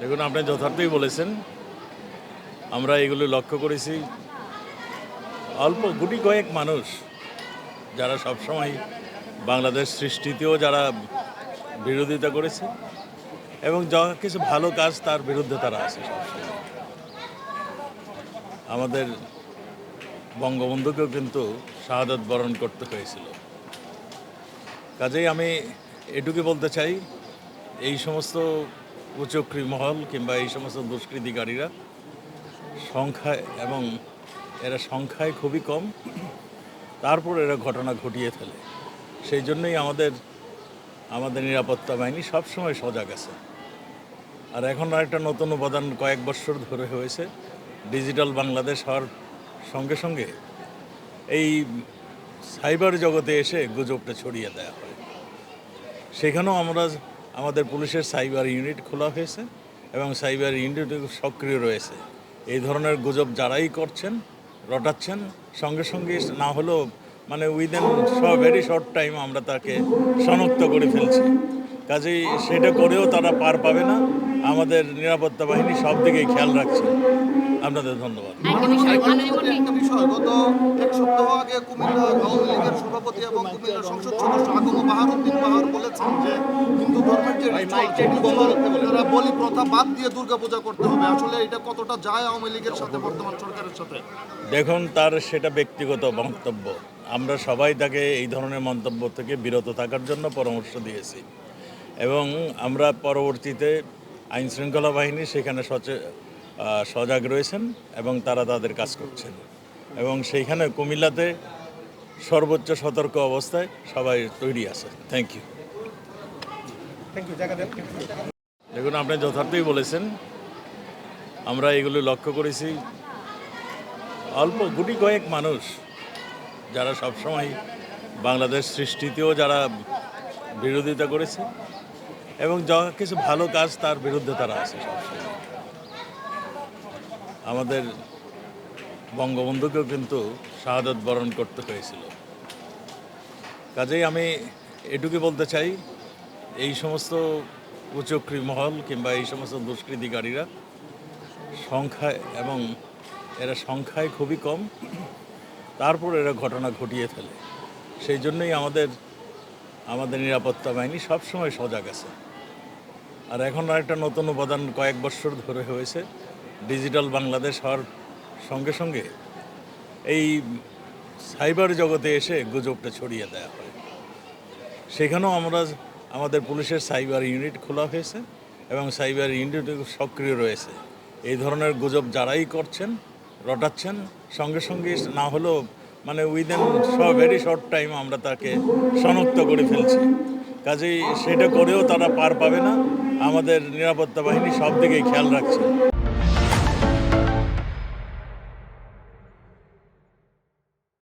দেখুন, আপনি যথার্থই বলেছেন। আমরা এগুলো লক্ষ্য করেছি। অল্প গুটি কয়েক মানুষ যারা সবসময় বাংলাদেশ সৃষ্টিতেও যারা বিরোধিতা করেছে এবং যা কিছু ভালো কাজ তার বিরুদ্ধে তারা আছে সবসময়। আমাদের বঙ্গবন্ধুকেও কিন্তু শাহাদত বরণ করতে হয়েছিল। কাজেই আমি এটুকু বলতে চাই, এই সমস্ত উচক্রী মহল কিংবা এই সমস্ত দুষ্কৃতিকারীরা সংখ্যায় এবং এরা সংখ্যায় খুবই কম। তারপর এরা ঘটনা ঘটিয়ে ফেলে। সেই জন্যই আমাদের আমাদের নিরাপত্তা বাহিনী সবসময় সজাগ আছে। আর এখন আরেকটা নতুন উপাদান কয়েক বছর ধরে হয়েছে, ডিজিটাল বাংলাদেশ হওয়ার সঙ্গে সঙ্গে এই সাইবার জগতে এসে গুজবটা ছড়িয়ে দেওয়া হয়। সেখানেও আমরা আমাদের পুলিশের সাইবার ইউনিট খোলা হয়েছে এবং সাইবার ইউনিট সক্রিয় রয়েছে। এই ধরনের গুজব যারাই করছেন রটাচ্ছেন সঙ্গে সঙ্গে না হলেও মানে উইদিন ভেরি শর্ট টাইম আমরা তাকে শনাক্ত করে ফেলছি। কাজেই সেটা করেও তারা পার পাবে না। আমাদের নিরাপত্তা বাহিনী সব দিকেই খেয়াল রাখছে। আপনাদের ধন্যবাদ। সভাপতি এবং কুমিল্লা সংসদ সদস্য আগম বাহারুদ্দিন বাহার বলেছেন যে হিন্দু ধর্মের যে তারা বলি। প্রথা বাদ দিয়ে দুর্গাপূজা করতে হবে আসলে এটা কতটা যায় আওয়ামী লীগের সাথে বর্তমান সরকারের সাথে? দেখুন তার সেটা ব্যক্তিগত মন্তব্য। আমরা সবাই তাকে এই ধরনের মন্তব্য থেকে বিরত থাকার জন্য পরামর্শ দিয়েছি। এবং আমরা পরবর্তীতে আইন শৃঙ্খলা বাহিনী সেখানে সচে সজাগ রয়েছেন এবং তারা তাদের কাজ করছেন। এবং সেইখানে কুমিল্লাতে সর্বোচ্চ সতর্ক অবস্থায় সবাই তৈরি আছে থ্যাংক ইউ দেখুন আপনি যথার্থই বলেছেন আমরা এগুলো লক্ষ্য করেছি। অল্প গুটি কয়েক মানুষ যারা সবসময় বাংলাদেশ সৃষ্টিতেও যারা বিরোধিতা করেছে এবং যা কিছু ভালো কাজ তার বিরুদ্ধে তারা আছে সবসময়। আমাদের বঙ্গবন্ধুকেও কিন্তু শাহাদত বরণ করতে হয়েছিল। কাজেই আমি এটুকু বলতে চাই, এই সমস্ত উচক্রী মহল কিংবা এই সমস্ত দুষ্কৃতিকারীরা সংখ্যায় এবং এরা সংখ্যায় খুবই কম, তারপর এরা ঘটনা ঘটিয়ে ফেলে। সেই জন্যই আমাদের আমাদের নিরাপত্তা বাহিনী সবসময় সজাগ আছে। আর এখন আরেকটা নতুন উপাদান কয়েক বছর ধরে হয়েছে, ডিজিটাল বাংলাদেশ হওয়ার সঙ্গে সঙ্গে এই সাইবার জগতে এসে গুজবটা ছড়িয়ে দেওয়া হয়। সেখানেও আমরা আমাদের পুলিশের সাইবার ইউনিট খোলা হয়েছে এবং সাইবার ইউনিট সক্রিয় রয়েছে। এই ধরনের গুজব যারাই করছেন, রটাচ্ছেন, সঙ্গে সঙ্গে না হলেও মানে উইদিন ভেরি শর্ট টাইম আমরা তাকে শনাক্ত করে ফেলছি। কাজেই সেটা করেও তারা পার পাবে না। আমাদের নিরাপত্তা বাহিনী সব দিকেই খেয়াল রাখছে।